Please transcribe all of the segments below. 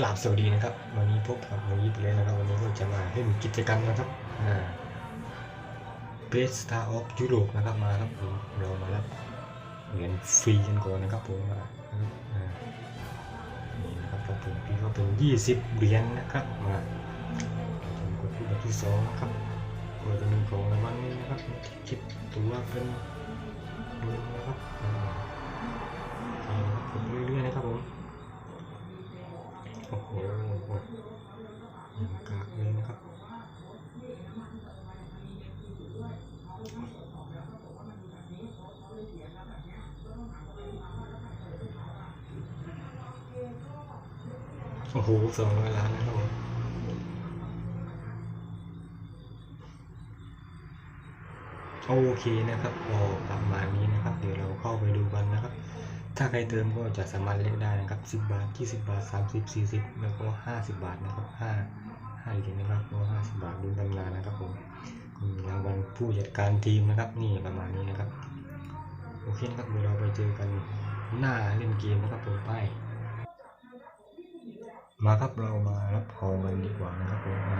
กราบสวัสดีนะครับ วันนี้พบกับน้ยิปเลยนะครับ วันนี้ก็จะมาเล่นกิจกรรมนะครับอ่า Best Star of Europe นะครับมาครับผมเรามารับเหรียญฟรีกันก่อนนะครับผมมานะครับอ่านี่นะครับผมพี่ก็เป็น 20 เหรียญนะครับมาผมกดที่แบบที่สองนะครับก็จะมีของรางวัลนี้นะครับคิดตัวเป็นหมื่นนะครับ โอ้โหสองร้อยล้านนะครับผมโอเคนะครับพอประมาณนี้นะครับ เดี๋ยวเราเข้าไปดูกันนะครับ ถ้าใครเติมก็จะสามารถเล่นได้นะครับ10บาท20บาท30 40แล้วก็50บาทนะครับ5 5เหรียญนะครับก็50บาทดูตำนานนะครับผมรางวัลผู้จัดการทีมนะครับ นี่ประมาณนี้นะครับ โอเคนะครับเดี๋ยวเราไปเจอกันหน้าเล่นเกมนะครับผมไป มาครับเรามารับของกันดีกว่านะครับผมอ่า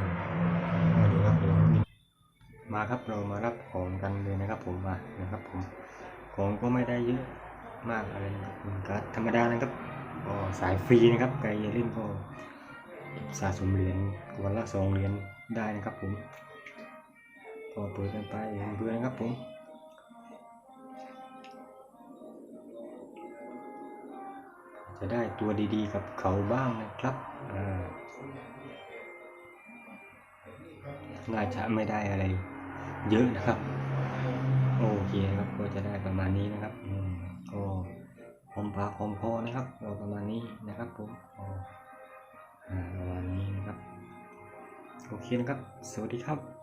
มาดูครับเดี๋ยวมาครับเรามารับของกันเลยนะครับผมมานะครับผมของก็ไม่ได้เยอะมากอะไรนะครับเป็นการ์ดธรรมดานะครับก็สายฟรีนะครับใครเล่นก็สะสมเหรียญวันละสองเหรียญได้นะครับผมก็เปิดกันไปเพื่อนนะครับผม จะได้ตัวดีๆ กับเขาบ้างนะครับอาน่าจะไม่ได้อะไร เยอะนะครับ โอเคครับก็จะได้ประมาณนี้นะครับอืมก็หอมปากหอมคอนะครับก็ประมาณนี้นะครับผมอ๋อประมาณนี้นะครับ โอเคนะครับ สวัสดีครับ